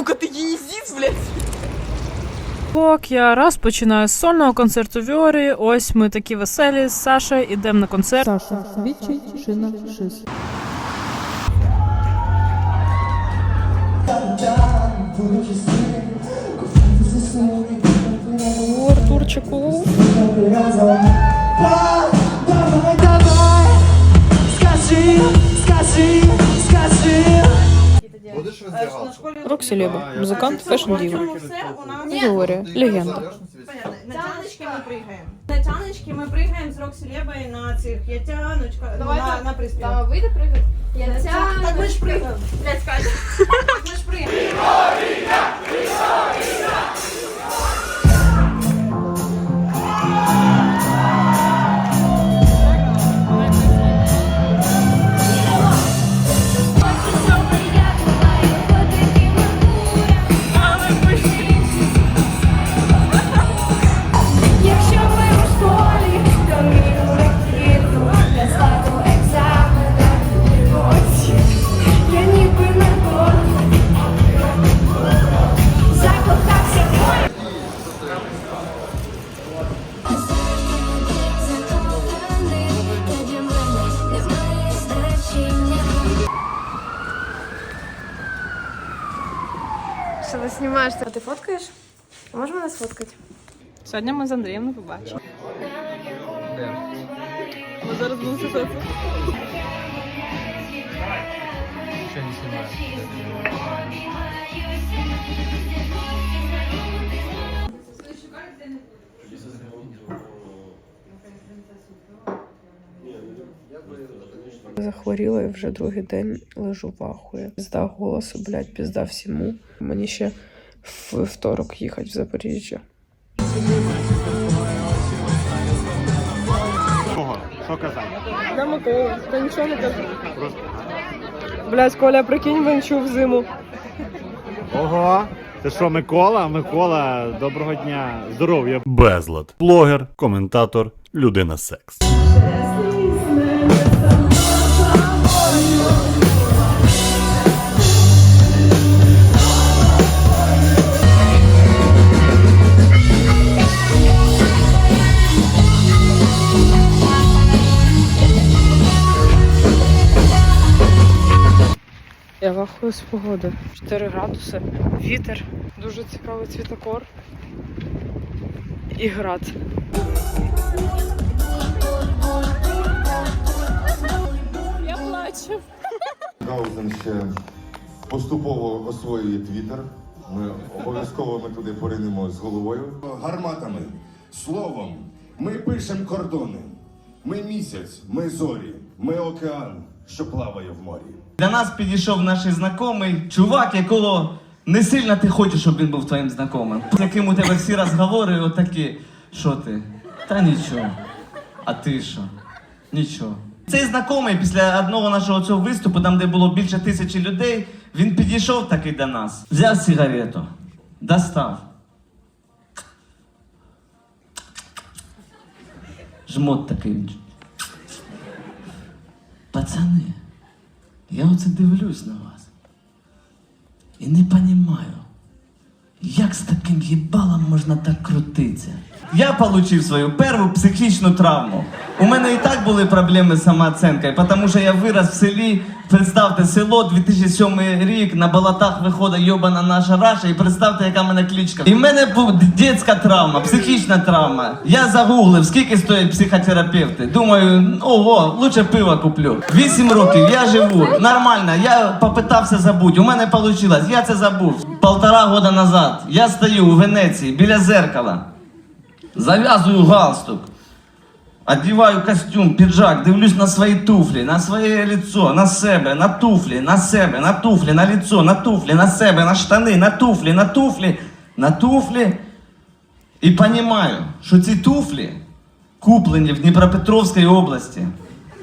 Сука, ти їздіць, блядь. Так, я раз починаю з сольного концерту Віорі. Ось ми такі веселі з Сашею ідемо на концерт. Саша, відчай, шина, шис. Артурчику. Роксі Леба, музикант, фешн діва. Віорія, легенда. На тяночки ми пригаємо. На тяночки ми пригаємо з Роксі Лєбою на цих я тяночка на, на приспів. Давай вийде пригати. Я тяночка. Так ми ж пригаємо. Блядь, скажи. Ми ж пригаємо. Ти? А ти фоткаєш? А можеш мене сфоткати? Сьогодні ми з Андрієм не побачимо. Ми зараз будемо сидіти. Захворіла і вже другий день лежу в ахуї. Пізда голосу, блядь, пізда всьому. Мені ще в второк їхати в Запоріжжя. Що казати? Я Микола, та нічого не кажу. Блядь, Коля, прикинь, венчу в зиму. Ого! Це що, Микола? Микола, доброго дня, здоров'я. Безлад. Блогер, коментатор, людина секс. З погоди. 4 градуси, вітер, дуже цікавий цвітокор і град. Я плачу. Гаузен ще поступово освоює твіттер. Ми обов'язково ми туди поринемо з головою. гарматами, словом. Ми пишемо кордони. Ми місяць, ми зорі, ми океан, що плаває в морі. Для нас підійшов наш знайомий чувак, якого не сильно ти хочеш, щоб він був твоїм знайомим. З яким у тебе всі розговори отакі. Що ти? Та нічого. А ти що? Нічого. Цей знайомий після одного нашого цього виступу, там де було більше тисячі людей, він підійшов таки до нас. Взяв сигарету, достав. Жмот такий. Пацани, я оце дивлюсь на вас. І не розумію, як з таким їбалом можна так крутитися. Я отримав свою першу психічну травму. У мене і так були проблеми з самооцінкою, тому що я вирос в селі. Представте, село 2007 рік, на болотах виходить йобана наша раша, і представте, яка мене кличка. І в мене була дитяча травма, психічна травма. Я загуглив, скільки стоять психотерапевти. Думаю, ого, лучше пиво куплю. Вісім років я живу, нормально. Я попитався забути. У мене вийшло, я це забув. Полтора года назад я стою у Венеції біля зеркала. Зав'язую галстук. Одіваю костюм, піджак, дивлюсь на свої туфлі, на своє лицо, на себе, на туфлі, на себе, на туфлі, на лицо, на туфлі, на себе, на штани, на туфлі, на туфлі, на туфлі. І понімаю, що ці туфлі куплені в Дніпропетровській області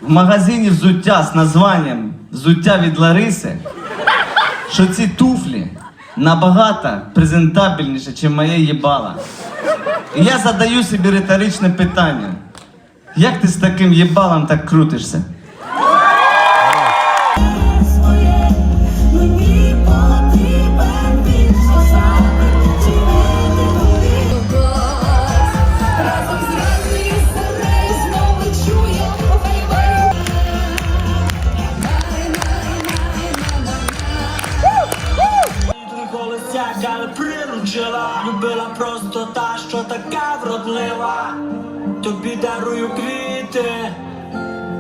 в магазині взуття з названням Взуття від Лариси, що ці туфлі набагато презентабельніше, ніж моє їбало. І я задаю собі риторичне питання. Як ти з таким єбалом так крутишся? Голос тягали, приручила, любила просто та, що така вродлива. Тобі дарую квіти,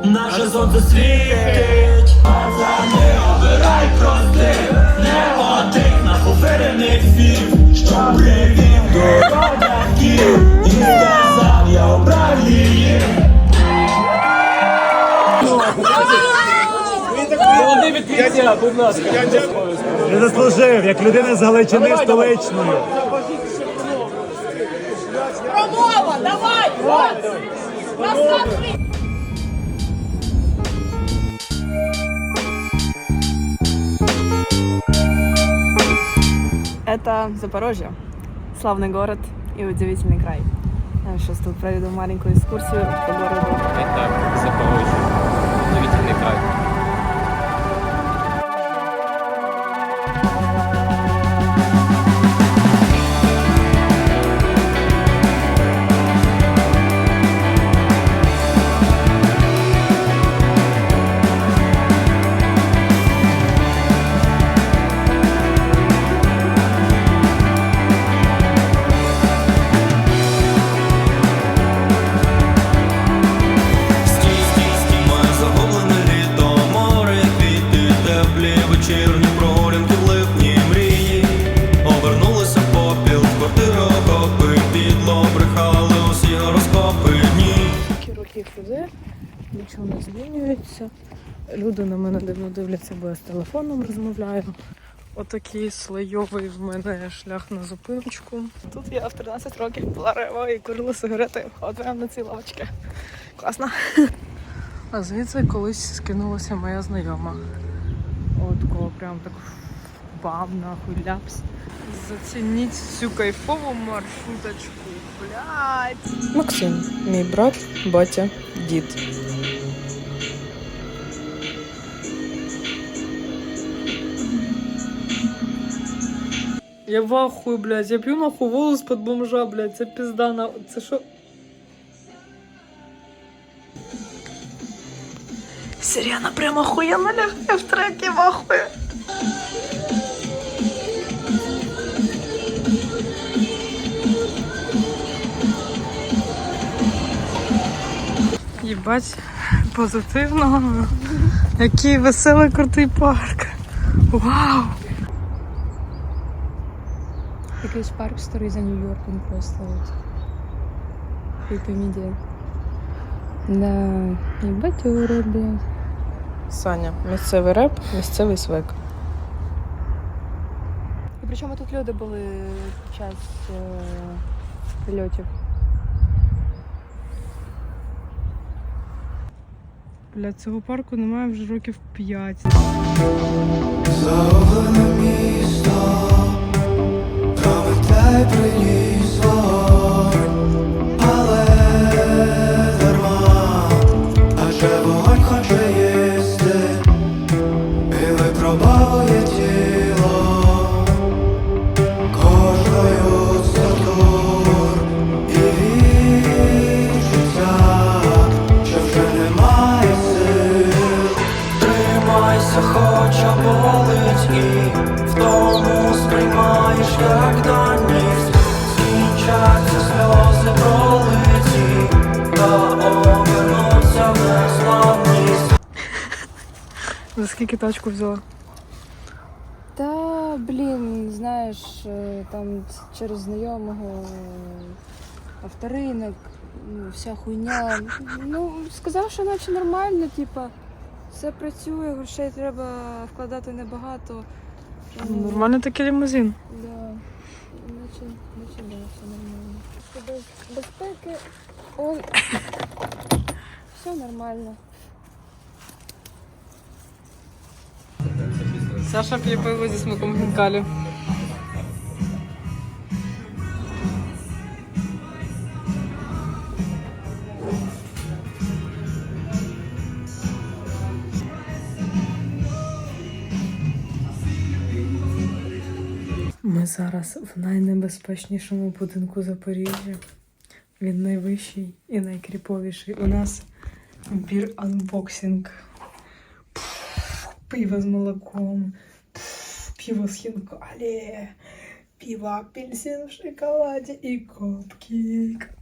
наше сонце світить. За не обирай простих, негодних, наповірених слів, що привів до родаків. І сказав, я обрав її. Не заслужив, як людина з Галичини столичною. Давай! Это Запорожье. Славный город и удивительный край. Я сейчас тут проведу маленькую экскурсию по городу. Это Запорожье. Удивительный край. Дивляться, бо я з телефоном розмовляю. Отакий слойовий в мене шлях на зупиночку. Тут я в 13 років була рева і курила сигарети от прямо на цій лавочці. Класно. А звідси колись скинулася моя знайома. От кого прям так бам, нахуй ляпс. Зацініть цю кайфову маршруточку, блядь. Максим, мій брат, батя, дід. Я в ахуї, блядь, я п'ю нахуй волос под бомжа, блядь, це пізда на... Це що? Сирена прямо охуєнно лягає в трекі, в ахуї. Єбать, позитивно. Який веселий крутий парк. Вау! Якийсь парк старий за Нью-Йорком просто. От. Піпемідія. Да, і батюри, блядь. Саня, місцевий реп, місцевий свек. І причому тут люди були під час е, льотів. Бля, цього парку немає вже років 5. Загублене місто, приніс вогонь, але дарма, адже вогонь хоче їсти, і випробовує тіло кожною з і відчуття, що вже немає сил. Тримайся, хоча болить і в тому сприймаєш як За скільки тачку взяла? Та, блін, знаєш, е, там через знайомого авторинок, ну, вся хуйня. Ну, сказав, що наче нормально, типа, все працює, грошей треба вкладати небагато. Ну, Нормальний такий лімузин. Да. Наче, наче да, все нормально. Без безпеки, он... все нормально. Саша пиво зі смаком хінкалі. Ми зараз в найнебезпечнішому будинку Запоріжжя. Він найвищий і найкріповіший. У нас бір анбоксинг. Пиво з молоком, пиво з хінкалі, Пиво апельсин в шоколаде и копкейк.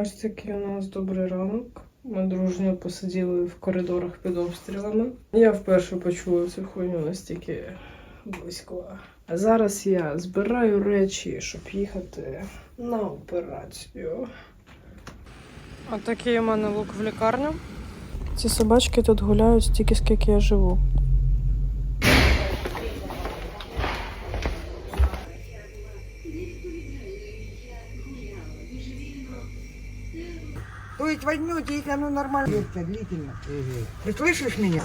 Ось такий у нас добрий ранок. Ми дружньо посиділи в коридорах під обстрілами. Я вперше почула цю хуйню настільки близько. А зараз я збираю речі, щоб їхати на операцію. Отакий у мене лук в лікарню. Ці собачки тут гуляють стільки, скільки я живу. То есть возьмете, если оно нормально длительно. Ты слышишь меня?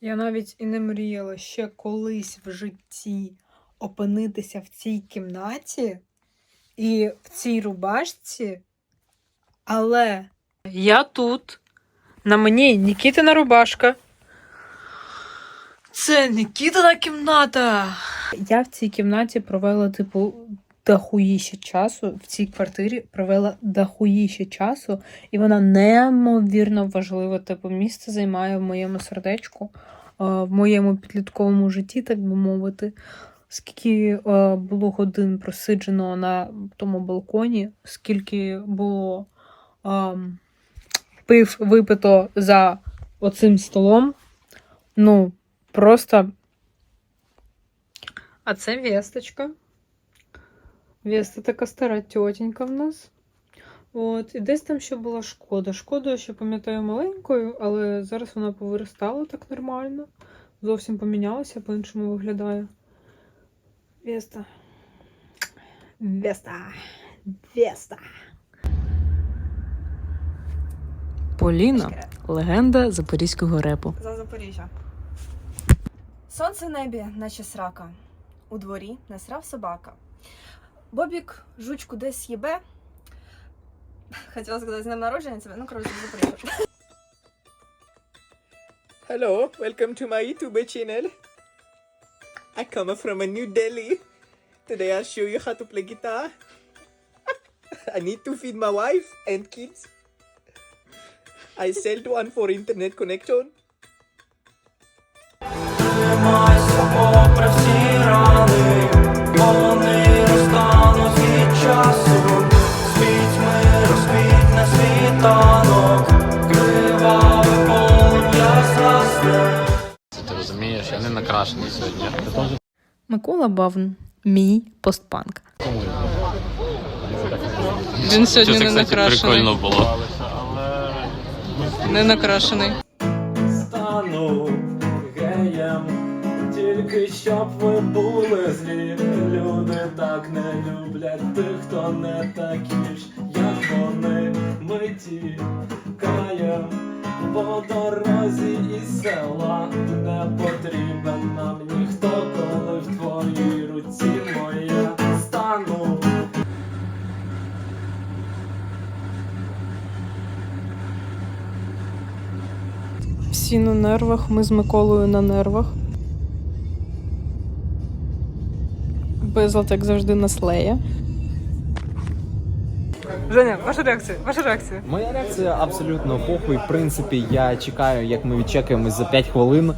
Я навіть і не мріяла ще колись в житті опинитися в цій кімнаті і в цій рубашці. Але я тут. На мені Нікітина рубашка. Це Нікітина кімната. Я в цій кімнаті провела, типу, дохуїще часу. В цій квартирі провела дохуїще часу, і вона неймовірно важливе типу, місце займає в моєму сердечку, е, в моєму підлітковому житті, так би мовити. Скільки е, було годин просиджено на тому балконі, скільки було ем, пив випито за оцим столом. Ну, просто. А це весточка. Веста така стара тьотенька в нас. От, і десь там ще була шкода. Шкода, я ще пам'ятаю маленькою, але зараз вона повиростала так нормально. Зовсім помінялася, по-іншому виглядає. Веста. Веста. Веста. Поліна легенда запорізького репу. За Запоріжжя. Сонце в небі, наче срака. У дворі насрав собака. Бобік жучку десь їбе. Хотіла сказати з днем народження тебе, ну коротше, Запоріжжя. Hello, welcome to my YouTube channel. I come from a New Delhi. Today I'll show you how to play guitar. I need to feed my wife and kids. I sell one for internet connection. Тримайся попри всі рани, вони розтануть від часу, з пітьми розквітне світанок, криваве полум'я згасне. Ти розумієш, я не накрашений сьогодні. Микола Бавн. Мій постпанк. Він сьогодні не накрашений. було. Не накрашений. Щоб ви були злі. Люди так не люблять тих, хто не такі ж, як вони. Ми ті каєм по дорозі із села. Не потрібен нам ніхто, коли в твоїй руці моя стану. Всі на нервах, ми з Миколою на нервах. Безлад, як завжди, на слеє. Женя, ваша реакція? Ваша реакція? Моя реакція абсолютно похуй. В принципі, я чекаю, як ми відчекаємось за 5 хвилин.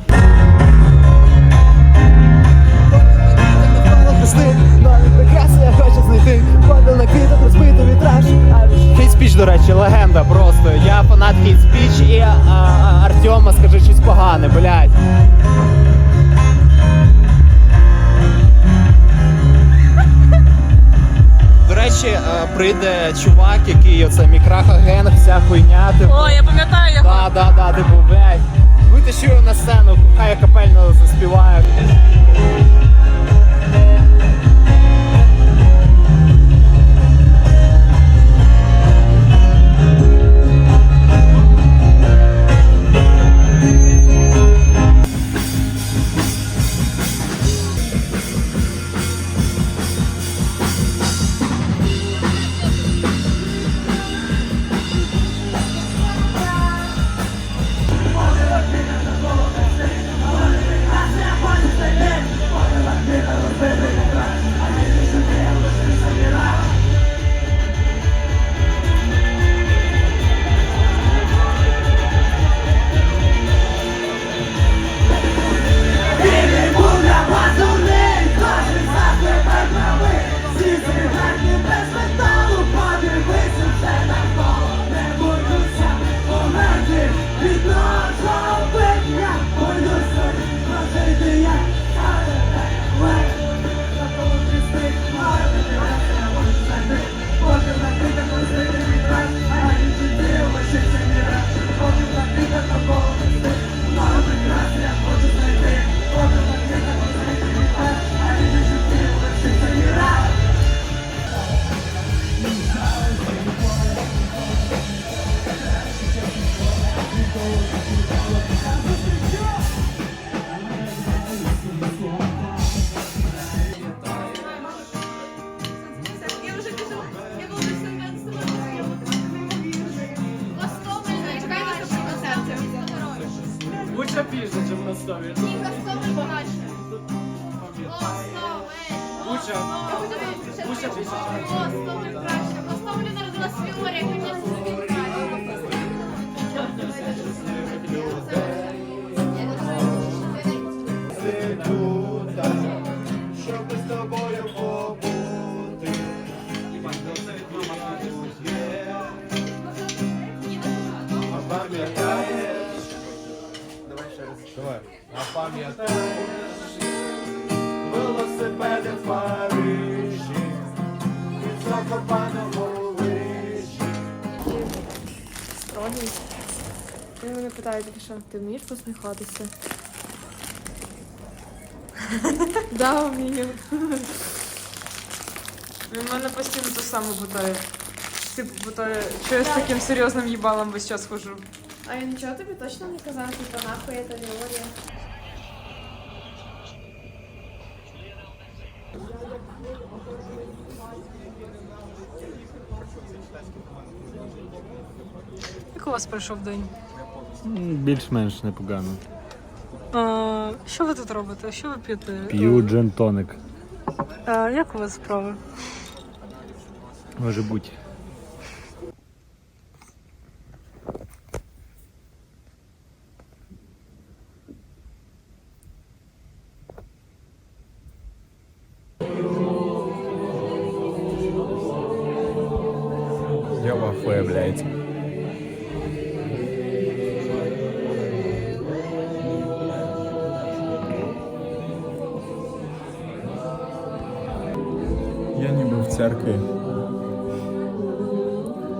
Хейт спіч, до речі, легенда просто. Я фанат хейт спіч і а, а, Артема скажи щось погане, блядь. Прийде чувак, який оце мікрахаген, вся хуйня. Типу. О, я пам'ятаю, його. Да, да, да, типу, блядь. Витащу його на сцену, хай капельно заспіває. Більше пізно, ніж на стові. Ні, просто не бачу. Буча. Буча більше. О, стовель краще. На стовлі народила свій моря, як мені Строгий. Він мене питає, тільки що ти вмієш посміхатися? Да, вмію. Він мене постійно те саме питає. Типу питає, що я з таким серйозним їбалом весь час хожу. А я нічого тобі точно не казав, типа нахуй це теорія. Як у вас пройшов день? Більш-менш непогано. А, що ви тут робите? Що ви п'єте? П'ю джентоник. як у вас справи? Може бути. Церкві.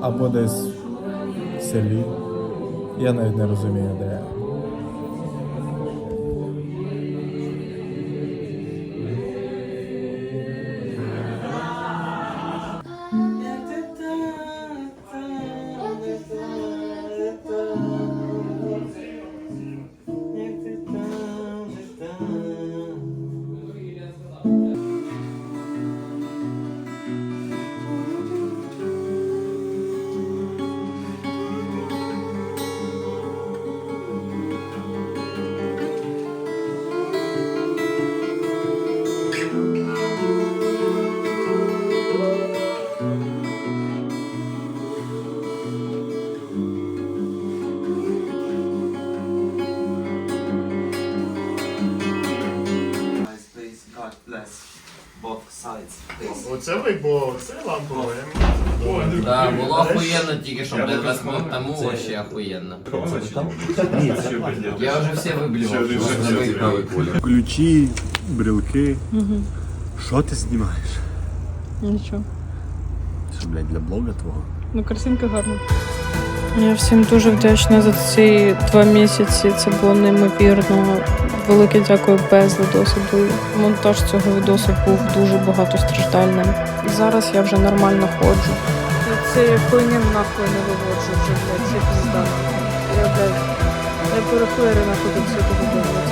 Або десь в селі. Я навіть не розумію, де Оце ви, бо це вам Да, було охуєнно тільки що, блядь, 20 минут тому вообще охуєнно. Я вже все виблював. Ключі, брілки. Що ти знімаєш? Нічого. Що, блядь, для блога твого? Ну, картинка гарна. Я всім дуже вдячна за ці два місяці. Це було неймовірно. Велике дякую без досвіду. Монтаж цього відосу був дуже багатостраждальним. Зараз я вже нормально ходжу. Це хуйня нахуй не виводжу вже, блядь, це пізда. Я, блядь, я перехуєрю нахуй до цього додому.